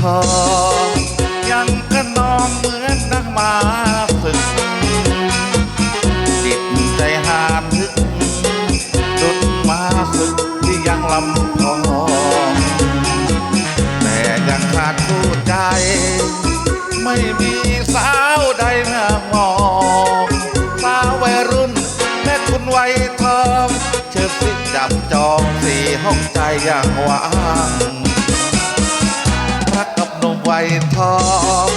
ทองยังกระนองเหมือนนักมาศึกจิตใจหามึกดุดมาศึกที่ยังลำพองแต่ยังขาดผู้ใจ ไม่มีสาวใดมื่อมองสาววัยรุ่นแม่คุณวัยทองเชิญสิจับจองสี่ห้องใจอย่างว่าง กับหนุ่มวัยทอง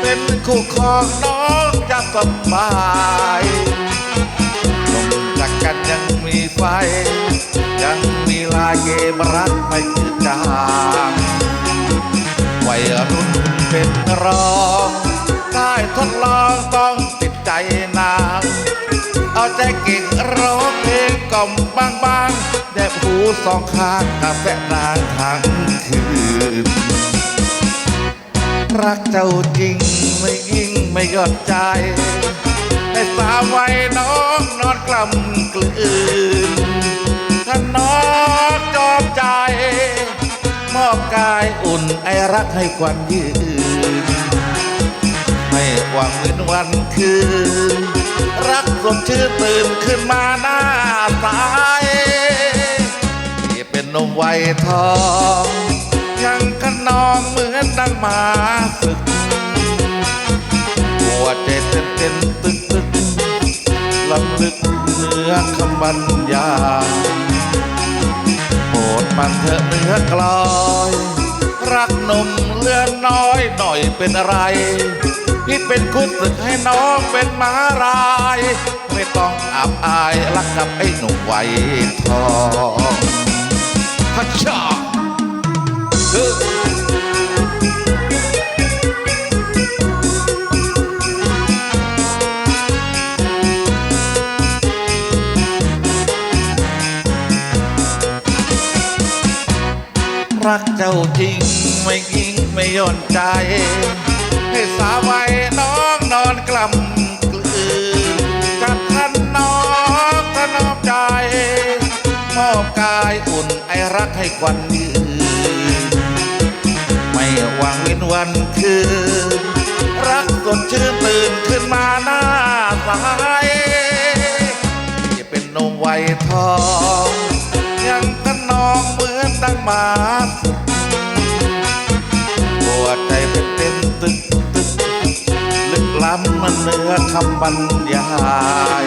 เป็นคู่ครองน้องจะสบายลงจากกันยังมีไฟ ยังมีลายเกมรักไม่จืดจางวัยรุ่นเป็นรองได้ทดลองต้องติดใจนาง เอาใจเก่งร้องเพลงกล่อมบางบางแดบหูสองข้างกาแฟนางทั้งคืน รักเจ้าจริง ไม่ยิ่งไม่ยอนใจให้สาวไว้น้องนอนกลำกลืนถ้าน้องจอมใจ มอบกายอุ่นไอรักให้ควันยืน ไม่หวังเว้นวันคืน รักสมชื่อตื่นขึ้นมาหน้าตายที่เป็นนมวัยทองยังกันนองเหมือนดังหมา เนื้อคำบรรยายโปรดมันเถอะเนื้อกลอย รักหนุ่มเลือนน้อยหน่อยเป็นอะไร พี่เป็นคุณศึกให้น้องเป็นมาราย ไม่ต้องอับอายรักกับไอ้หนุ่มวัยทอง รักเจ้าจริง ไม่ยิงไม่ย่อนใจ ให้สาวไว้น้องนอนกล่ำกลืนกับท่านน้องถนอมใจมอบกายอุ่นไอรักให้ควันยืนไม่หวังเว้นวันคืน รักสดชื่นตื่นขึ้นมาหน้าสายเป็นนมไวทองยังกันน องเหมือนดังมาศึกหัวใจเป็นเต้นตึกตึกลึกล้ำมันเนื้อคำบรรยาย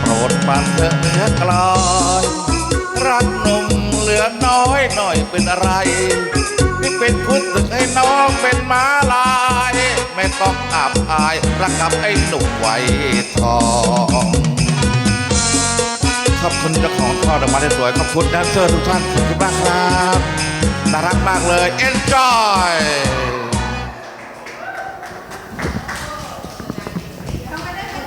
โปรดปรานเถอะเนื้อกลอยรักหนุ่มเหลือน้อยหน่อยเป็นอะไรนี่เป็นคุณศึกให้น้องเป็นม้าลาย ไม่ต้องอับอายรักกับไอ้หนุ่มไวทองขอบคุณจาของทอ ดออกมาได้สวยขอบคุณแดนเซอร์ทุกท่านขอบคุณมากครับน่ารักมากเลย enjoy